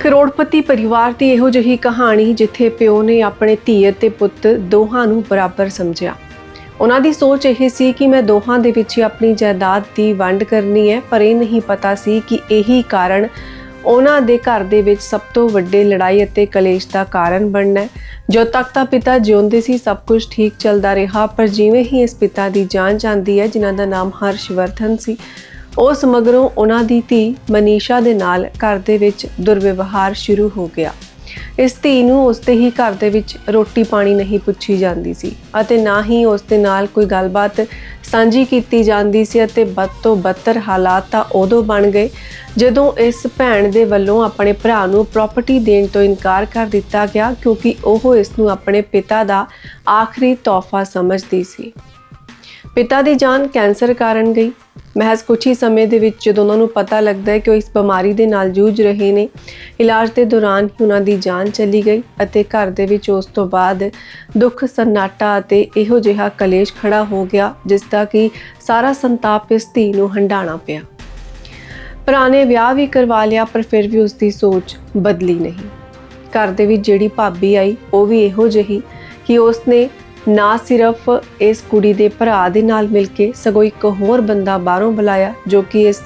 ਕਰੋੜਪਤੀ ਪਰਿਵਾਰ ਦੀ ਇਹੋ ਜਿਹੀ ਕਹਾਣੀ ਜਿੱਥੇ ਪਿਓ ਨੇ ਆਪਣੇ ਧੀ ਅਤੇ ਪੁੱਤ ਦੋਹਾਂ ਨੂੰ ਬਰਾਬਰ ਸਮਝਿਆ। ਉਹਨਾਂ ਦੀ ਸੋਚ ਇਹ ਸੀ ਕਿ ਮੈਂ ਦੋਹਾਂ ਦੇ ਵਿੱਚ ਹੀ ਆਪਣੀ ਜਾਇਦਾਦ ਦੀ ਵੰਡ ਕਰਨੀ ਹੈ, ਪਰ ਇਹ ਨਹੀਂ ਪਤਾ ਸੀ ਕਿ ਇਹੀ ਕਾਰਨ ਉਹਨਾਂ ਦੇ ਘਰ ਦੇ ਵਿੱਚ ਸਭ ਤੋਂ ਵੱਡੇ ਲੜਾਈ ਅਤੇ ਕਲੇਸ਼ ਦਾ ਕਾਰਨ ਬਣਨਾ ਹੈ। ਜੋ ਤੱਕ ਤਾਂ ਪਿਤਾ ਜਿਉਂਦੇ ਸੀ, ਸਭ ਕੁਝ ਠੀਕ ਚੱਲਦਾ ਰਿਹਾ, ਪਰ ਜਿਵੇਂ ਹੀ ਇਸ ਪਿਤਾ ਦੀ ਜਾਨ ਜਾਂਦੀ ਹੈ, ਜਿਨ੍ਹਾਂ ਦਾ ਨਾਮ ਹਰਸ਼ਵਰਧਨ ਸੀ ਉਸ ਮਗਰੋਂ ਉਹਨਾਂ ਦੀ ਧੀ ਮਨੀਸ਼ਾ ਦੇ ਨਾਲ ਘਰ ਦੇ ਵਿੱਚ ਦੁਰਵਿਵਹਾਰ ਸ਼ੁਰੂ ਹੋ ਗਿਆ। ਇਸ ਧੀ ਨੂੰ ਉਸ ਦੇ ਹੀ ਘਰ ਦੇ ਵਿੱਚ ਰੋਟੀ ਪਾਣੀ ਨਹੀਂ ਪੁੱਛੀ ਜਾਂਦੀ ਸੀ ਅਤੇ ਨਾ ਹੀ ਉਸਦੇ ਨਾਲ ਕੋਈ ਗੱਲਬਾਤ ਸਾਂਝੀ ਕੀਤੀ ਜਾਂਦੀ ਸੀ ਅਤੇ ਬਦ ਤੋਂ ਬੱਤਰ ਹਾਲਾਤ ਤਾਂ ਉਦੋਂ ਬਣ ਗਏ ਜਦੋਂ ਇਸ ਭੈਣ ਦੇ ਵੱਲੋਂ ਆਪਣੇ ਭਰਾ ਨੂੰ ਪ੍ਰਾਪਰਟੀ ਦੇਣ ਤੋਂ ਇਨਕਾਰ ਕਰ ਦਿੱਤਾ ਗਿਆ ਕਿਉਂਕਿ ਉਹ ਇਸ ਨੂੰ ਆਪਣੇ ਪਿਤਾ ਦਾ ਆਖਰੀ ਤੋਹਫਾ ਸਮਝਦੀ ਸੀ। ਪਿਤਾ ਦੀ ਜਾਨ ਕੈਂਸਰ ਕਾਰਨ ਗਈ। ਮਹਿਜ਼ ਕੁਝ ਹੀ ਸਮੇਂ ਦੇ ਵਿੱਚ ਜਦੋਂ ਉਹਨਾਂ ਨੂੰ ਪਤਾ ਲੱਗਦਾ ਹੈ ਕਿ ਉਹ ਇਸ ਬਿਮਾਰੀ ਦੇ ਨਾਲ ਜੂਝ ਰਹੇ ਨੇ, ਇਲਾਜ ਦੇ ਦੌਰਾਨ ਹੀ ਉਹਨਾਂ ਦੀ ਜਾਨ ਚਲੀ ਗਈ ਅਤੇ ਘਰ ਦੇ ਵਿੱਚ ਉਸ ਤੋਂ ਬਾਅਦ ਦੁੱਖ ਸਨਾਟਾ ਅਤੇ ਇਹੋ ਜਿਹਾ ਕਲੇਸ਼ ਖੜਾ ਹੋ ਗਿਆ, ਜਿਸ ਦਾ ਕਿ ਸਾਰਾ ਸੰਤਾਪ ਇਸ ਧੀ ਨੂੰ ਹੰਡਾਣਾ ਪਿਆ। ਭਰਾ ਨੇ ਵਿਆਹ ਵੀ ਕਰਵਾ ਲਿਆ, ਪਰ ਫਿਰ ਵੀ ਉਸ ਦੀ ਸੋਚ ਬਦਲੀ ਨਹੀਂ। ਘਰ ਦੇ ਵਿੱਚ ਜਿਹੜੀ ਭਾਬੀ ਆਈ, ਉਹ ਵੀ ਇਹੋ ਜਿਹੀ ਕਿ ਉਸਨੇ ਨਾ ਸਿਰਫ ਇਸ ਕੁੜੀ ਦੇ ਭਰਾ ਦੇ ਨਾਲ ਮਿਲ ਕੇ ਸਗੋਂ ਇੱਕ ਹੋਰ ਬੰਦਾ ਬਾਹਰੋਂ ਬੁਲਾਇਆ, ਜੋ ਕਿ ਇਸ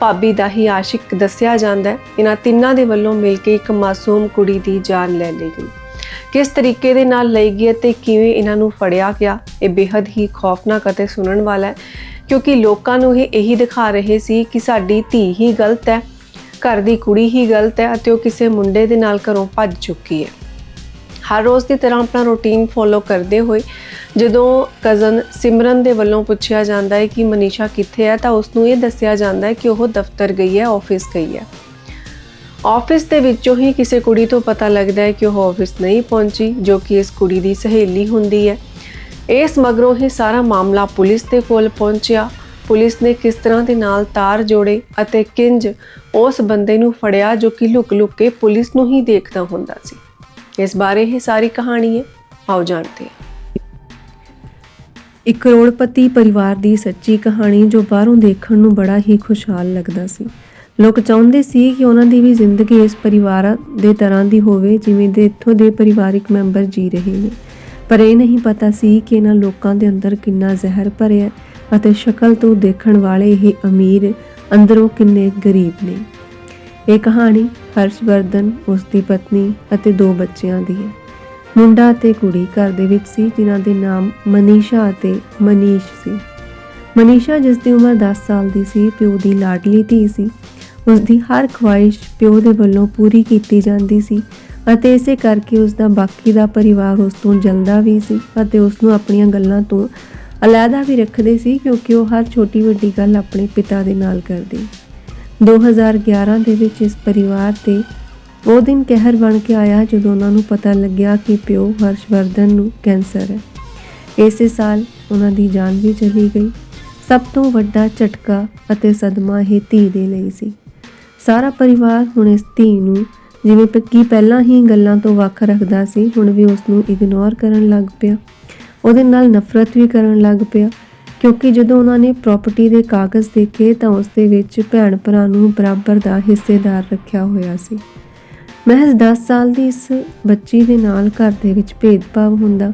ਭਾਬੀ ਦਾ ਹੀ ਆਸ਼ਿਕ ਦੱਸਿਆ ਜਾਂਦਾ ਹੈ। ਇਹਨਾਂ ਤਿੰਨਾਂ ਦੇ ਵੱਲੋਂ ਮਿਲ ਕੇ ਇੱਕ ਮਾਸੂਮ ਕੁੜੀ ਦੀ ਜਾਨ ਲੈ ਲਈ ਗਈ। ਕਿਸ ਤਰੀਕੇ ਦੇ ਨਾਲ ਲਈ ਗਈ ਅਤੇ ਕਿਵੇਂ ਇਹਨਾਂ ਨੂੰ ਫੜਿਆ ਗਿਆ, ਇਹ ਬੇहद ਹੀ ਖੌਫਨਾਕ ਅਤੇ ਸੁਣਨ ਵਾਲਾ ਹੈ, ਕਿਉਂਕਿ ਲੋਕਾਂ ਨੂੰ ਇਹ ਇਹੀ ਦਿਖਾ ਰਹੇ ਸੀ ਕਿ ਸਾਡੀ ਧੀ ਹੀ ਗਲਤ ਹੈ, ਘਰ ਦੀ ਕੁੜੀ ਹੀ ਗਲਤ ਹੈ ਅਤੇ ਉਹ ਕਿਸੇ ਮੁੰਡੇ ਦੇ ਨਾਲ ਘਰੋਂ ਭੱਜ ਚੁੱਕੀ ਹੈ। ਹਰ ਰੋਜ਼ ਦੀ ਤਰ੍ਹਾਂ ਆਪਣਾ ਰੁਟੀਨ ਫੋਲੋ ਕਰਦੇ ਹੋਏ ਜਦੋਂ ਕਜ਼ਨ ਸਿਮਰਨ ਦੇ ਵੱਲੋਂ ਪੁੱਛਿਆ ਜਾਂਦਾ ਹੈ ਕਿ ਮਨੀਸ਼ਾ ਕਿੱਥੇ ਹੈ ਤਾਂ ਉਸ ਨੂੰ ਇਹ ਦੱਸਿਆ ਜਾਂਦਾ ਹੈ ਕਿ ਉਹ ਦਫ਼ਤਰ ਗਈ ਹੈ ਆਫਿਸ ਗਈ ਹੈ। ਆਫਿਸ ਦੇ ਵਿੱਚੋਂ ਹੀ ਕਿਸੇ ਕੁੜੀ ਤੋਂ ਪਤਾ ਲੱਗਦਾ ਹੈ ਕਿ ਉਹ ਆਫਿਸ ਨਹੀਂ ਪਹੁੰਚੀ, ਜੋ ਕਿ ਇਸ ਕੁੜੀ ਦੀ ਸਹੇਲੀ ਹੁੰਦੀ ਹੈ। ਇਸ ਮਗਰੋਂ ਹੀ ਸਾਰਾ ਮਾਮਲਾ ਪੁਲਿਸ ਦੇ ਕੋਲ ਪਹੁੰਚਿਆ। ਪੁਲਿਸ ਨੇ ਕਿਸ ਤਰ੍ਹਾਂ ਦੇ ਨਾਲ ਤਾਰ ਜੋੜੇ ਅਤੇ ਕਿੰਜ ਉਸ ਬੰਦੇ ਨੂੰ ਫੜਿਆ, ਜੋ ਕਿ ਲੁਕ-ਲੁਕ ਕੇ ਪੁਲਿਸ ਨੂੰ ਹੀ ਦੇਖਦਾ ਹੁੰਦਾ ਸੀ। ਇਸ ਬਾਰੇ ਇਹ ਸਾਰੀ ਕਹਾਣੀ ਹੈ। ਆਓ ਜਾਣਦੇ ਹਾਂ। ਇੱਕ ਕਰੋੜਪਤੀ ਪਰਿਵਾਰ ਦੀ ਸੱਚੀ ਕਹਾਣੀ ਜੋ ਬਾਹਰੋਂ ਦੇਖਣ ਨੂੰ ਬੜਾ ਹੀ ਖੁਸ਼ਹਾਲ ਲੱਗਦਾ ਸੀ। ਲੋਕ ਚਾਹੁੰਦੇ ਸੀ ਕਿ ਉਹਨਾਂ ਦੀ ਵੀ ਜ਼ਿੰਦਗੀ ਇਸ ਪਰਿਵਾਰ ਦੇ ਤਰ੍ਹਾਂ ਦੀ ਹੋਵੇ, ਜਿਵੇਂ ਦੇ ਇੱਥੋਂ ਦੇ ਪਰਿਵਾਰਿਕ ਮੈਂਬਰ ਜੀ ਰਹੇ ਨੇ। ਪਰ ਇਹ ਨਹੀਂ ਪਤਾ ਸੀ ਕਿ ਇਹਨਾਂ ਲੋਕਾਂ ਦੇ ਅੰਦਰ ਕਿੰਨਾ ਜ਼ਹਿਰ ਭਰਿਆ ਅਤੇ ਸ਼ਕਲ ਤੋਂ ਦੇਖਣ ਵਾਲੇ ਇਹ ਅਮੀਰ ਅੰਦਰੋਂ ਕਿੰਨੇ ਗਰੀਬ ਨੇ। ਇਹ ਕਹਾਣੀ ਹਰਸ਼ਵਰਧਨ ਉਸ ਦੀ ਪਤਨੀ ਅਤੇ ਦੋ ਬੱਚਿਆਂ ਦੀ ਹੈ। ਮੁੰਡਾ ਅਤੇ ਕੁੜੀ ਘਰ ਦੇ ਵਿੱਚ ਸੀ, ਜਿਨ੍ਹਾਂ ਦੇ ਨਾਮ ਮਨੀਸ਼ਾ ਅਤੇ ਮਨੀਸ਼ ਸੀ। ਮਨੀਸ਼ਾ ਜਿਸ ਦੀ ਉਮਰ 10 ਸਾਲ ਦੀ ਸੀ, ਪਿਓ ਦੀ ਲਾਡਲੀ ਧੀ ਸੀ। ਉਸ ਦੀ ਹਰ ਖੁਆਇਸ਼ ਪਿਓ ਦੇ ਵੱਲੋਂ ਪੂਰੀ ਕੀਤੀ ਜਾਂਦੀ ਸੀ ਅਤੇ ਇਸੇ ਕਰਕੇ ਉਸ ਦਾ ਬਾਕੀ ਦਾ ਪਰਿਵਾਰ ਉਸ ਤੋਂ ਜਲਦਾ ਵੀ ਸੀ ਅਤੇ ਉਸ ਨੂੰ ਆਪਣੀਆਂ ਗੱਲਾਂ ਤੋਂ ਅਲੱਗਾ ਵੀ ਰੱਖਦੇ ਸੀ ਕਿਉਂਕਿ ਉਹ ਹਰ ਛੋਟੀ ਵੱਡੀ ਗੱਲ ਆਪਣੇ ਪਿਤਾ ਦੇ ਨਾਲ ਕਰਦੀ। 2011 ਦੇ ਵਿੱਚ ਇਸ ਪਰਿਵਾਰ ਤੇ ਉਹ ਦਿਨ ਕਹਿਰ ਬਣ ਕੇ ਆਇਆ ਜਦੋਂ ਉਹਨਾਂ ਨੂੰ ਪਤਾ ਲੱਗਿਆ ਕਿ ਪਿਓ ਹਰਸ਼ਵਰਧਨ ਨੂੰ ਕੈਂਸਰ ਹੈ। ਇਸੇ ਸਾਲ ਉਹਨਾਂ ਦੀ ਜਾਨ ਵੀ ਚਲੀ ਗਈ। ਸਭ ਤੋਂ ਵੱਡਾ ਝਟਕਾ ਅਤੇ ਸਦਮਾ ਇਹ ਧੀ ਦੇ ਲਈ ਸੀ। ਸਾਰਾ ਪਰਿਵਾਰ ਹੁਣ ਇਸ ਧੀ ਨੂੰ ਜਿਵੇਂ ਪੱਕੀ ਪਹਿਲਾਂ ਹੀ ਗੱਲਾਂ ਤੋਂ ਵੱਖ ਰੱਖਦਾ ਸੀ, ਹੁਣ ਵੀ ਉਸ ਨੂੰ ਇਗਨੋਰ ਕਰਨ ਲੱਗ ਪਿਆ। ਉਹਦੇ ਨਾਲ ਨਫ਼ਰਤ ਵੀ ਕਰਨ ਲੱਗ ਪਿਆ। ਕਿਉਂਕਿ ਜਦੋਂ ਉਹਨਾਂ ਨੇ ਪ੍ਰਾਪਰਟੀ ਦੇ ਕਾਗਜ਼ ਦੇਖੇ ਤਾਂ ਉਸ ਦੇ ਵਿੱਚ ਭੈਣ ਭਰਾ ਨੂੰ ਬਰਾਬਰ ਦਾ ਹਿੱਸੇਦਾਰ ਰੱਖਿਆ ਹੋਇਆ ਸੀ। ਮਹਿਜ਼ 10 ਸਾਲ ਦੀ ਇਸ ਬੱਚੀ ਦੇ ਨਾਲ ਘਰ ਦੇ ਵਿੱਚ ਭੇਦਭਾਵ ਹੁੰਦਾ।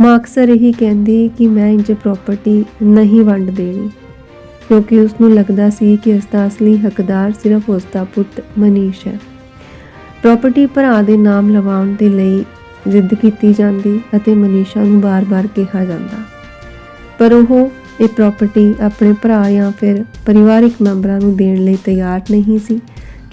ਮਾਂ ਅਕਸਰ ਇਹੀ ਕਹਿੰਦੀ ਕਿ ਮੈਂ ਇੰਜ ਪ੍ਰਾਪਰਟੀ ਨਹੀਂ ਵੰਡ ਦੇਣੀ, ਕਿਉਂਕਿ ਉਸ ਨੂੰ ਲੱਗਦਾ ਸੀ ਕਿ ਇਸ ਦਾ ਅਸਲੀ ਹੱਕਦਾਰ ਸਿਰਫ ਉਸ ਦਾ ਪੁੱਤ ਮਨੀਸ਼ ਹੈ। ਪ੍ਰਾਪਰਟੀ ਭਰਾ ਦੇ ਨਾਮ ਲਵਾਉਣ ਦੇ ਲਈ ਜ਼ਿੱਦ ਕੀਤੀ ਜਾਂਦੀ ਅਤੇ ਮਨੀਸ਼ਾ ਨੂੰ ਬਾਰ-ਬਾਰ ਕਿਹਾ ਜਾਂਦਾ। ਪਰ ਉਹ ਇਹ ਪ੍ਰਾਪਰਟੀ ਆਪਣੇ ਭਰਾ ਜਾਂ ਫਿਰ ਪਰਿਵਾਰਿਕ ਮੈਂਬਰਾਂ ਨੂੰ ਦੇਣ ਲਈ ਤਿਆਰ ਨਹੀਂ ਸੀ,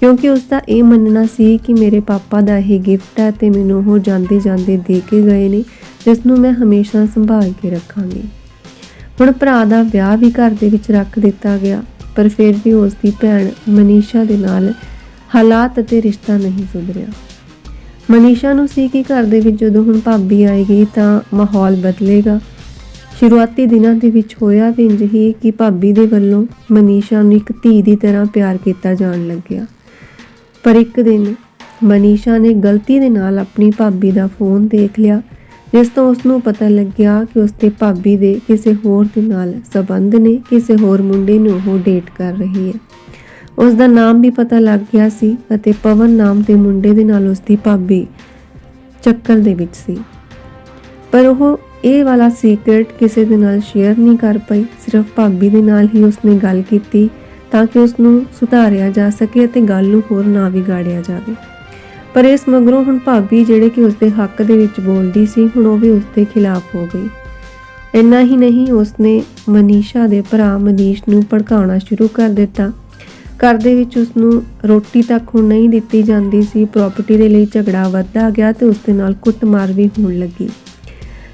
ਕਿਉਂਕਿ ਉਸ ਦਾ ਇਹ ਮੰਨਣਾ ਸੀ ਕਿ ਮੇਰੇ ਪਾਪਾ ਦਾ ਇਹ ਗਿਫਟ ਹੈ ਤੇ ਮੈਨੂੰ ਉਹ ਜਾਂਦੇ ਜਾਂਦੇ ਦੇ ਕੇ ਗਏ ਨੇ ਜਿਸ ਨੂੰ ਮੈਂ ਹਮੇਸ਼ਾ ਸੰਭਾਲ ਕੇ ਰੱਖਾਂਗੀ। ਹੁਣ ਭਰਾ ਦਾ ਵਿਆਹ ਵੀ ਘਰ ਦੇ ਵਿੱਚ ਰੱਖ ਦਿੱਤਾ ਗਿਆ, ਪਰ ਫਿਰ ਵੀ ਉਸ ਦੀ ਭੈਣ ਮਨੀਸ਼ਾ ਦੇ ਨਾਲ ਹਾਲਾਤ ਅਤੇ ਰਿਸ਼ਤਾ ਨਹੀਂ ਸੁਧਰਿਆ। ਮਨੀਸ਼ਾ ਨੂੰ ਸੀ ਕਿ ਘਰ ਦੇ ਵਿੱਚ ਜਦੋਂ ਹੁਣ ਭਾਬੀ ਆਏਗੀ ਤਾਂ ਮਾਹੌਲ ਬਦਲੇਗਾ ਸ਼ੁਰੂਆਤੀ ਦਿਨਾਂ ਦੇ ਵਿੱਚ ਹੋਇਆ ਵੀ ਇੰਜ ਹੀ ਕਿ ਭਾਬੀ ਦੇ ਵੱਲੋਂ ਮਨੀਸ਼ਾ ਨੂੰ ਇੱਕ ਧੀ ਦੀ ਤਰ੍ਹਾਂ ਪਿਆਰ ਕੀਤਾ ਜਾਣ ਲੱਗਿਆ। ਪਰ ਇੱਕ ਦਿਨ ਮਨੀਸ਼ਾ ਨੇ ਗਲਤੀ ਦੇ ਨਾਲ ਆਪਣੀ ਭਾਬੀ ਦਾ ਫੋਨ ਦੇਖ ਲਿਆ, ਜਿਸ ਤੋਂ ਉਸ ਨੂੰ ਪਤਾ ਲੱਗਿਆ ਕਿ ਉਸ ਤੇ ਭਾਬੀ ਦੇ ਕਿਸੇ ਹੋਰ ਦੇ ਨਾਲ ਸਬੰਧ ਨੇ, ਕਿਸੇ ਹੋਰ ਮੁੰਡੇ ਨੂੰ ਉਹ ਡੇਟ ਕਰ ਰਹੀ ਹੈ। ਉਸ ਦਾ ਨਾਮ ਵੀ ਪਤਾ ਲੱਗ ਗਿਆ ਸੀ ਅਤੇ ਪਵਨ ਨਾਮ ਦੇ ਮੁੰਡੇ ਦੇ ਨਾਲ ਉਸ ਦੀ ਭਾਬੀ ਚੱਕਰ ਦੇ ਵਿੱਚ ਸੀ। ਪਰ ਉਹ ਇਹ ਵਾਲਾ ਸੀਕ੍ਰੇਟ ਕਿਸੇ ਦੇ ਨਾਲ ਸ਼ੇਅਰ ਨਹੀਂ ਕਰ ਪਈ, ਸਿਰਫ ਭਾਬੀ ਦੇ ਨਾਲ ਹੀ ਉਸਨੇ ਗੱਲ ਕੀਤੀ ਤਾਂ ਕਿ ਉਸ ਨੂੰ ਸੁਧਾਰਿਆ ਜਾ ਸਕੇ ਅਤੇ ਗੱਲ ਨੂੰ ਹੋਰ ਨਾ ਵਿਗਾੜਿਆ ਜਾਵੇ। ਪਰ ਇਸ ਮਗਰੋਂ ਹੁਣ ਭਾਬੀ ਜਿਹੜੇ ਕਿ ਉਸਦੇ ਹੱਕ ਦੇ ਵਿੱਚ ਬੋਲਦੀ ਸੀ, ਹੁਣ ਉਹ ਵੀ ਉਸਦੇ ਖਿਲਾਫ ਹੋ ਗਈ। ਇੰਨਾ ਹੀ ਨਹੀਂ, ਉਸਨੇ ਮਨੀਸ਼ਾ ਦੇ ਭਰਾ ਮਨੀਸ਼ ਨੂੰ ਭੜਕਾਉਣਾ ਸ਼ੁਰੂ ਕਰ ਦਿੱਤਾ। ਘਰ ਦੇ ਵਿੱਚ ਉਸ ਨੂੰ ਰੋਟੀ ਤੱਕ ਹੁਣ ਨਹੀਂ ਦਿੱਤੀ ਜਾਂਦੀ ਸੀ ਪ੍ਰਾਪਰਟੀ ਦੇ ਲਈ ਝਗੜਾ ਵੱਧਦਾ ਗਿਆ ਤੇ ਉਸ ਦੇ ਨਾਲ ਕੁੱਟਮਾਰ ਵੀ ਹੋਣ ਲੱਗੀ।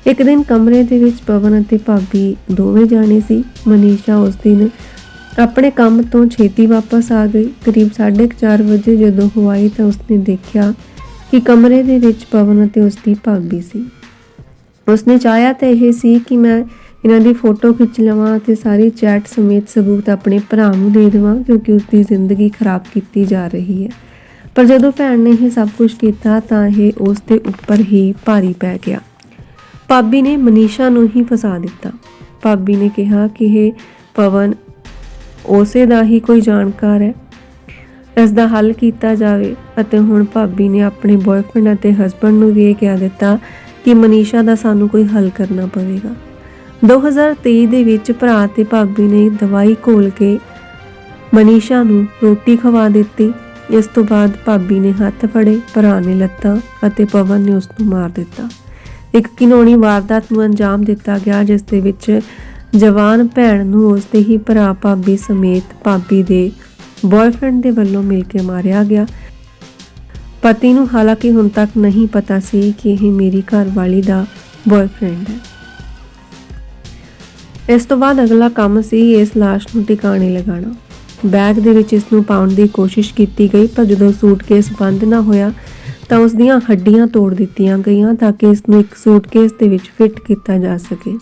ਇੱਕ ਦਿਨ ਕਮਰੇ ਦੇ ਵਿੱਚ ਪਵਨ ਅਤੇ ਭਾਬੀ ਦੋਵੇਂ ਜਾਣੇ ਸੀ। ਮਨੀਸ਼ਾ ਉਸ ਦਿਨ ਆਪਣੇ ਕੰਮ ਤੋਂ ਛੇਤੀ ਵਾਪਸ ਆ ਗਈ। ਕਰੀਬ 4:30 ਵਜੇ ਜਦੋਂ ਉਹ ਆਈ ਤਾਂ ਉਸਨੇ ਦੇਖਿਆ ਕਿ ਕਮਰੇ ਦੇ ਵਿੱਚ ਪਵਨ ਅਤੇ ਉਸਦੀ ਭਾਬੀ ਸੀ। ਉਸਨੇ ਚਾਹਿਆ ਤਾਂ ਇਹ ਸੀ ਕਿ ਮੈਂ ਇਹਨਾਂ ਦੀ ਫੋਟੋ ਖਿੱਚ ਲਵਾਂ ਤੇ ਸਾਰੀ ਚੈਟ ਸਮੇਤ ਸਬੂਤ ਆਪਣੇ ਭਰਾ ਨੂੰ ਦੇ ਦੇਵਾਂ ਕਿਉਂਕਿ ਉਸਦੀ ਜ਼ਿੰਦਗੀ ਖਰਾਬ ਕੀਤੀ ਜਾ ਰਹੀ ਹੈ। ਪਰ ਜਦੋਂ ਭੈਣ ਨੇ ਇਹ ਸਭ ਕੁਝ ਕੀਤਾ ਤਾਂ ਇਹ ਉਸ ਦੇ ਉੱਪਰ ਹੀ ਭਾਰੀ ਪੈ ਗਿਆ। ਭਾਬੀ ਨੇ ਮਨੀਸ਼ਾ ਨੂੰ ਹੀ ਫਸਾ ਦਿੱਤਾ। ਭਾਬੀ ਨੇ ਕਿਹਾ ਕਿ ਇਹ ਪਵਨ, ਉਸੇ ਦਾ ਹੀ ਕੋਈ ਜਾਣਕਾਰ ਹੈ। ਇਸ ਦਾ ਹੱਲ ਕੀਤਾ ਜਾਵੇ ਅਤੇ ਹੁਣ ਭਾਬੀ ਨੇ ਆਪਣੇ ਬॉयਫ੍ਰੈਂਡ ਅਤੇ ਹਸਬੰਡ ਨੂੰ ਵੀ ਇਹ ਕਹਿ ਦਿੱਤਾ ਕਿ ਮਨੀਸ਼ਾ ਦਾ ਸਾਨੂੰ ਕੋਈ ਹੱਲ ਕਰਨਾ ਪਵੇਗਾ। 2023 ਦੇ ਵਿੱਚ ਭਰਾ ਤੇ ਭਾਬੀ ਨੇ ਦਵਾਈ ਘੋਲ ਕੇ ਮਨੀਸ਼ਾ ਨੂੰ ਰੋਟੀ ਖਵਾ ਦਿੱਤੀ। ਇਸ ਤੋਂ ਬਾਅਦ ਭਾਬੀ ਨੇ ਹੱਥ ਫੜੇ, ਭਰਾ ਨੇ ਲੱਤਾਂ ਅਤੇ ਪਵਨ ਨੇ ਉਸ ਨੂੰ ਮਾਰ ਦਿੱਤਾ। ਇੱਕ ਕਿਨੋਣੀ ਵਾਰਦਾਤ ਨੂੰ ਅੰਜਾਮ ਦਿੱਤਾ ਗਿਆ, ਜਿਸ ਦੇ ਵਿੱਚ ਜਵਾਨ ਭੈਣ ਨੂੰ ਉਸ ਦੇ ਹੀ ਭਰਾ ਭਾਬੀ ਸਮੇਤ ਭਾਬੀ ਦੇ ਬॉयਫ੍ਰੈਂਡ ਦੇ ਵੱਲੋਂ ਮਿਲ ਕੇ ਮਾਰਿਆ ਗਿਆ। ਪਤੀ ਨੂੰ ਹਾਲਾਂਕਿ ਹੁਣ ਤੱਕ ਨਹੀਂ ਪਤਾ ਸੀ ਕਿ ਇਹ ਮੇਰੀ ਘਰਵਾਲੀ ਦਾ ਬॉयਫ੍ਰੈਂਡ ਹੈ। ਇਸ ਤੋਂ ਬਾਅਦ ਅਗਲਾ ਕੰਮ ਸੀ ਇਸ ਲਾਸ਼ ਨੂੰ ਟਿਕਾਣੇ ਲਗਾਉਣਾ। ਬੈਗ ਦੇ ਵਿੱਚ ਇਸ ਨੂੰ ਪਾਉਣ ਦੀ ਕੋਸ਼ਿਸ਼ ਕੀਤੀ ਗਈ, ਪਰ ਜਦੋਂ ਸੂਟਕੇਸ ਬੰਦ ਨਾ ਹੋਇਆ ਤਾਂ ਉਸ ਦੀਆਂ ਹੱਡੀਆਂ ਤੋੜ ਦਿੱਤੀਆਂ ਗਈਆਂ ਤਾਂ ਕਿ ਇਸ ਨੂੰ ਇੱਕ ਸੂਟਕੇਸ ਦੇ ਵਿੱਚ ਫਿੱਟ ਕੀਤਾ ਜਾ ਸਕੇ।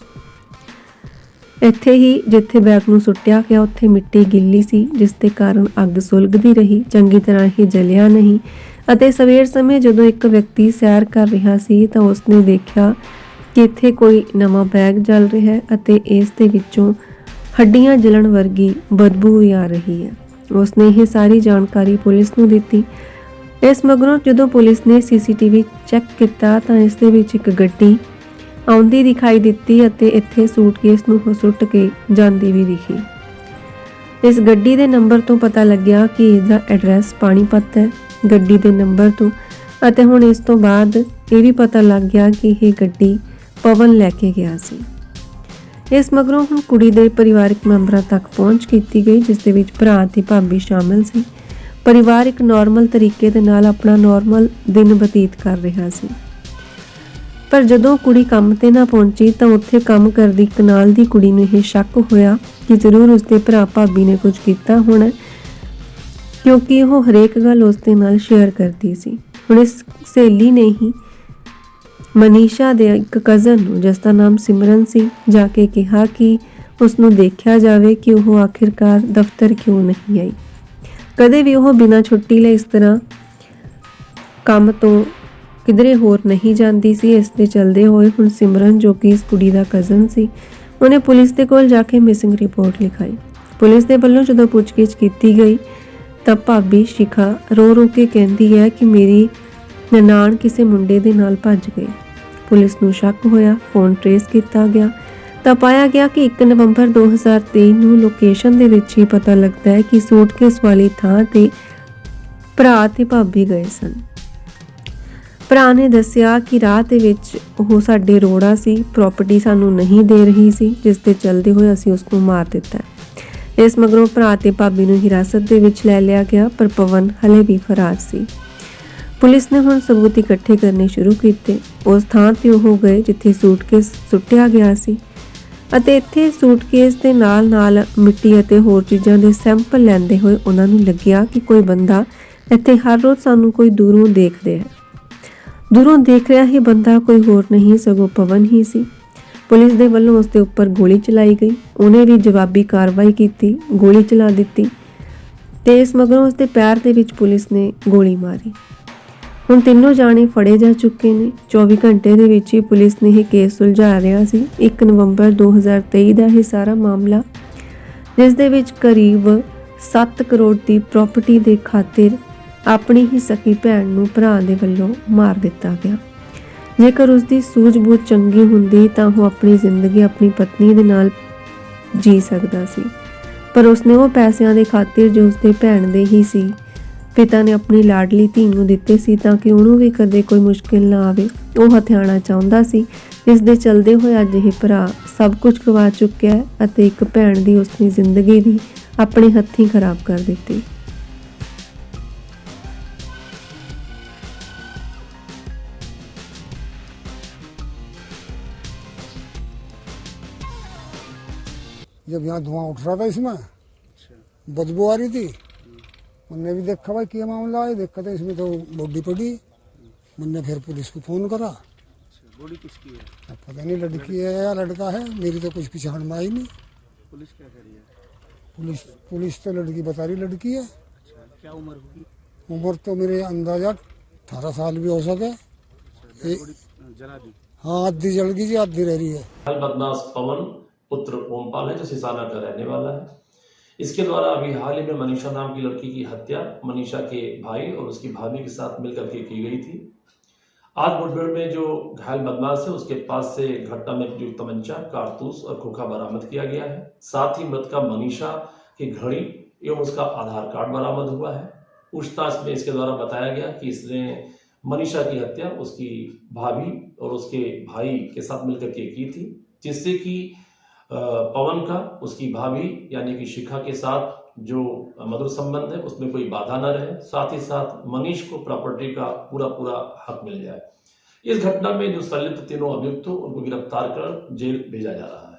ਇੱਥੇ ਹੀ ਜਿੱਥੇ ਬੈਗ ਨੂੰ ਸੁੱਟਿਆ ਗਿਆ, ਉੱਥੇ ਮਿੱਟੀ ਗਿੱਲੀ ਸੀ, ਜਿਸ ਦੇ ਕਾਰਨ ਅੱਗ ਸੁਲਗਦੀ ਰਹੀ, ਚੰਗੀ ਤਰ੍ਹਾਂ ਹੀ ਜਲਿਆ ਨਹੀਂ ਅਤੇ ਸਵੇਰ ਸਮੇਂ ਜਦੋਂ ਇੱਕ ਵਿਅਕਤੀ ਸੈਰ ਕਰ ਰਿਹਾ ਸੀ ਤਾਂ ਉਸਨੇ ਦੇਖਿਆ ਕਿ ਇੱਥੇ ਕੋਈ ਨਵਾਂ ਬੈਗ ਜਲ ਰਿਹਾ ਹੈ ਅਤੇ ਇਸ ਦੇ ਵਿੱਚੋਂ ਹੱਡੀਆਂ ਜਲਣ ਵਰਗੀ ਬਦਬੂ ਆ ਰਹੀ ਹੈ। ਉਸਨੇ ਇਹ ਸਾਰੀ ਜਾਣਕਾਰੀ ਪੁਲਿਸ ਨੂੰ ਦਿੱਤੀ ਇਸ ਮਗਰੋਂ ਜਦੋਂ ਪੁਲਿਸ ਨੇ ਸੀਸੀਟੀਵੀ ਚੈੱਕ ਕੀਤਾ ਤਾਂ ਇਸ ਦੇ ਵਿੱਚ ਇੱਕ ਗੱਡੀ ਆਉਂਦੀ ਦਿਖਾਈ ਦਿੱਤੀ ਅਤੇ ਇੱਥੇ ਸੂਟਕੇਸ ਨੂੰ ਸੁੱਟ ਕੇ ਜਾਂਦੀ ਵੀ ਦਿਖੀ। ਇਸ ਗੱਡੀ ਦੇ ਨੰਬਰ ਤੋਂ ਪਤਾ ਲੱਗਿਆ ਕਿ ਇਸ ਦਾ ਐਡਰੈਸ ਪਾਣੀਪਤ ਹੈ, ਗੱਡੀ ਦੇ ਨੰਬਰ ਤੋਂ ਅਤੇ ਹੁਣ ਇਸ ਤੋਂ ਬਾਅਦ ਇਹ ਵੀ ਪਤਾ ਲੱਗ ਗਿਆ ਕਿ ਇਹ ਗੱਡੀ ਪਵਨ ਲੈ ਕੇ ਗਿਆ ਸੀ। ਇਸ ਮਗਰੋਂ ਹੁਣ ਕੁੜੀ ਦੇ ਪਰਿਵਾਰਕ ਮੈਂਬਰਾਂ ਤੱਕ ਪਹੁੰਚ ਕੀਤੀ ਗਈ, ਜਿਸ ਦੇ ਵਿੱਚ ਭਰਾ ਤੇ ਭਾਬੀ ਸ਼ਾਮਿਲ ਸੀ। ਪਰਿਵਾਰ ਇੱਕ ਨਾਰਮਲ ਤਰੀਕੇ ਦੇ ਨਾਲ ਆਪਣਾ ਨਾਰਮਲ ਦਿਨ ਬਤੀਤ ਕਰ ਰਿਹਾ ਸੀ। ਪਰ ਜਦੋਂ ਕੁੜੀ ਕੰਮ ਤੇ ਨਾ ਪਹੁੰਚੀ ਤਾਂ ਉੱਥੇ ਕੰਮ ਕਰਦੀ ਕਨਾਲ ਦੀ ਕੁੜੀ ਨੂੰ ਇਹ ਸ਼ੱਕ ਹੋਇਆ ਕਿ ਜ਼ਰੂਰ ਉਸਦੇ ਭਰਾ ਭਾਬੀ ਨੇ ਕੁਝ ਕੀਤਾ ਹੋਣਾ, ਕਿਉਂਕਿ ਉਹ ਹਰੇਕ ਗੱਲ ਉਸਦੇ ਨਾਲ ਸ਼ੇਅਰ ਕਰਦੀ ਸੀ। ਹੁਣ ਇਸ ਸਹੇਲੀ ਨੇ ਹੀ ਮਨੀਸ਼ਾ ਦੇ ਇੱਕ ਕਜ਼ਨ ਨੂੰ, ਜਿਸ ਦਾ ਨਾਮ ਸਿਮਰਨ ਸੀ, ਜਾ ਕੇ ਕਿਹਾ ਕਿ ਉਸ ਨੂੰ ਦੇਖਿਆ ਜਾਵੇ ਕਿ ਉਹ ਆਖਿਰਕਾਰ ਦਫ਼ਤਰ ਕਿਉਂ ਨਹੀਂ ਆਈ। ਕਦੇ ਵੀ ਉਹ ਬਿਨਾਂ ਛੁੱਟੀ ਲਈ ਇਸ ਤਰ੍ਹਾਂ ਕੰਮ ਤੋਂ ਕਿਧਰੇ ਹੋਰ ਨਹੀਂ ਜਾਂਦੀ ਸੀ, ਇਸ ਦੇ ਚਲਦੇ ਹੋਏ ਹੁਣ ਸਿਮਰਨ ਜੋ ਕਿ ਇਸ ਕੁੜੀ ਦਾ ਕਜ਼ਨ ਸੀ, ਉਹਨੇ ਪੁਲਿਸ ਦੇ ਕੋਲ ਜਾ ਕੇ ਮਿਸਿੰਗ ਰਿਪੋਰਟ ਲਿਖਾਈ। ਪੁਲਿਸ ਦੇ ਵੱਲੋਂ ਜਦੋਂ ਪੁੱਛਗਿੱਛ ਕੀਤੀ ਗਈ, ਤਾਂ ਭਾਬੀ ਸ਼ਿਖਾ ਰੋ ਰੋ ਕੇ ਕਹਿੰਦੀ ਹੈ ਕਿ ਮੇਰੀ ਨਨਾਣ ਕਿਸੇ ਮੁੰਡੇ ਦੇ ਨਾਲ ਭੱਜ ਗਈ। ਪੁਲਿਸ ਨੂੰ ਸ਼ੱਕ ਹੋਇਆ ਫੋਨ ਟ੍ਰੇਸ ਕੀਤਾ ਗਿਆ। ਤਾਂ ਪਾਇਆ ਗਿਆ ਕਿ 1 ਨਵੰਬਰ 2023 ਨੂੰ ਲੋਕੇਸ਼ਨ ਦੇ ਵਿੱਚ ਹੀ ਪਤਾ ਲੱਗਦਾ ਹੈ ਕਿ ਸੂਟਕੇਸ ਵਾਲੀ ਥਾਂ ਤੇ ਭਰਾ ਤੇ ਭਾਬੀ ਗਏ ਸਨ। ਭਰਾ ਨੇ ਦੱਸਿਆ ਕਿ ਰਾਹ ਦੇ ਵਿੱਚ ਉਹ ਸਾਡੇ ਰੋੜਾ ਸੀ ਪ੍ਰਾਪਰਟੀ ਸਾਨੂੰ ਨਹੀਂ ਦੇ ਰਹੀ ਸੀ, ਜਿਸ ਤੇ ਚੱਲਦੇ ਹੋਏ ਅਸੀਂ ਉਸ ਨੂੰ ਮਾਰ ਦਿੱਤਾ ਇਸ ਮਗਰੋਂ ਭਰਾ ਤੇ ਭਾਬੀ ਨੂੰ ਹਿਰਾਸਤ ਦੇ ਵਿੱਚ ਲੈ ਲਿਆ ਗਿਆ, ਪਰ ਪਵਨ ਹਲੇ ਵੀ ਫਰਾਰ ਸੀ। ਪੁਲਿਸ ਨੇ ਹੁਣ ਸਬੂਤ ਇਕੱਠੇ ਕਰਨੇ ਸ਼ੁਰੂ ਕੀਤੇ। ਉਸ ਥਾਂ ਤੇ ਉਹ ਗਏ ਜਿੱਥੇ ਸੂਟਕੇਸ ਸੁੱਟਿਆ ਗਿਆ ਸੀ। ਅਤੇ ਇੱਥੇ ਸੂਟਕੇਸ ਦੇ ਨਾਲ-ਨਾਲ ਮਿੱਟੀ ਅਤੇ ਹੋਰ ਚੀਜ਼ਾਂ ਦੇ ਸੈਂਪਲ ਲੈਂਦੇ ਹੋਏ ਉਹਨਾਂ ਨੂੰ ਲੱਗਿਆ ਕਿ ਕੋਈ ਬੰਦਾ ਇੱਥੇ ਹਰ ਰੋਜ਼ ਸਾਨੂੰ ਕੋਈ ਦੂਰੋਂ ਦੇਖਦੇ ਹੈ ਦੂਰੋਂ ਦੇਖ ਰਿਹਾ ਹੀ ਬੰਦਾ ਕੋਈ ਹੋਰ ਨਹੀਂ, ਸਗੋਂ ਪਵਨ ਹੀ ਸੀ। ਪੁਲਿਸ ਦੇ ਵੱਲੋਂ ਉਸ ਦੇ ਉੱਪਰ ਗੋਲੀ ਚਲਾਈ ਗਈ। ਉਹਨੇ ਵੀ ਜਵਾਬੀ ਕਾਰਵਾਈ ਕੀਤੀ, ਗੋਲੀ ਚਲਾ ਦਿੱਤੀ ਤੇ ਇਸ ਮਗਰੋਂ ਉਸ ਦੇ ਪੈਰ ਦੇ ਵਿੱਚ ਪੁਲਿਸ ਨੇ ਗੋਲੀ ਮਾਰੀ। ਹੁਣ ਤਿੰਨੋਂ ਜਾਣੇ ਫੜੇ ਜਾ ਚੁੱਕੇ ਨੇ। 24 ਘੰਟੇ ਦੇ ਵਿੱਚ ਹੀ ਪੁਲਿਸ ਨੇ ਇਹ ਕੇਸ ਸੁਲਝਾ ਰਿਹਾ ਸੀ। 1 ਨਵੰਬਰ 2023 ਦਾ ਇਹ ਸਾਰਾ ਮਾਮਲਾ, ਜਿਸ ਦੇ ਵਿੱਚ ਕਰੀਬ 7 ਕਰੋੜ ਦੀ ਪ੍ਰਾਪਰਟੀ ਦੇ ਖਾਤਰ ਆਪਣੀ ਹੀ ਸਕੀ ਭੈਣ ਨੂੰ ਭਰਾ ਦੇ ਵੱਲੋਂ ਮਾਰ ਦਿੱਤਾ ਗਿਆ। ਜੇਕਰ ਉਸ ਦੀ ਸੂਝ-ਬੂਝ ਚੰਗੀ ਹੁੰਦੀ ਤਾਂ ਉਹ ਆਪਣੀ ਜ਼ਿੰਦਗੀ ਆਪਣੀ ਪਤਨੀ ਦੇ ਨਾਲ ਜੀ ਸਕਦਾ ਸੀ। ਪਰ ਉਸਨੇ ਉਹ ਪੈਸਿਆਂ ਦੇ ਖਾਤਰ ਜੋ ਉਸਦੇ ਭੈਣ ਦੇ ਹੀ ਸੀ ਪਿਤਾ ਨੇ ਆਪਣੀ ਲਾਡਲੀ ਧੀ ਨੂੰ ਦਿੱਤੇ ਸੀ ਤਾਂ ਕਿ ਉਹਨੂੰ ਵੀ ਕਦੇ ਕੋਈ ਮੁਸ਼ਕਿਲ ਨਾ ਆਵੇ ਉਹ ਹਥਿਆਣਾ ਚਾਹੁੰਦਾ ਸੀ ਇਸ ਦੇ ਚਲਦੇ ਹੋਏ ਅੱਜ ਇਹ ਭਰਾ ਸਭ ਕੁਝ ਗਵਾ ਚੁੱਕਿਆ ਹੈ ਅਤੇ ਇੱਕ ਭੈਣ ਦੀ ਉਸਦੀ ਜ਼ਿੰਦਗੀ ਵੀ ਆਪਣੇ ਹੱਥੀਂ ਖਰਾਬ ਕਰ ਦਿੱਤੀ जब यहाँ धुआं उठ रहा था इसमें बदबू आ रही थी मैंने भी देखा भाई क्या मामला है? देखा था इसमें तो बॉडी पड़ी। मैंने फिर पुलिस को फ़ोन करा। बॉडी किसकी है? अब पता नहीं लड़की है या लड़का है मेरी तो कुछ पहचान में आई नहीं। पुलिस क्या कह रही है? पुलिस पुलिस तो लड़की बता रही लड़की है। अच्छा क्या उम्र होगी? उम्र तो मेरे अंदाज़ा अठारह साल भी हो सके। दी। हाँ आधी जल गई जी आधी रह रही है। बदमाश पवन पुत्र ओमपाल है जो सिसाना का रहने वाला है। इसके द्वारा अभी हाल ही में मनीषा नाम की लड़की की हत्या मनीषा के भाई और उसकी भाभी के साथ मिलकर के की गई थी। आज मुठभेड़ में जो घायल बदमाश है, उसके पास से घटना में जो तमंचा, कारतूस और खोखा बरामद किया गया है। साथ ही मृतका मनीषा की घड़ी एवं उसका आधार कार्ड बरामद हुआ है। पूछताछ में इसके द्वारा बताया गया कि इसने मनीषा की हत्या उसकी भाभी और उसके भाई के साथ मिलकर के की थी, जिससे कि पवन का, उसकी भाभी, यानी कि शिखा के साथ जो मधुर संबंध है, उसमें कोई बाधा न रहे। साथ ही साथ मनीष को प्रॉपर्टी का पूरा पूरा हक मिल जाए। इस घटना में जो संलिप्त तीनों अभियुक्त उनको गिरफ़्तार कर जेल भेजा जा रहा है।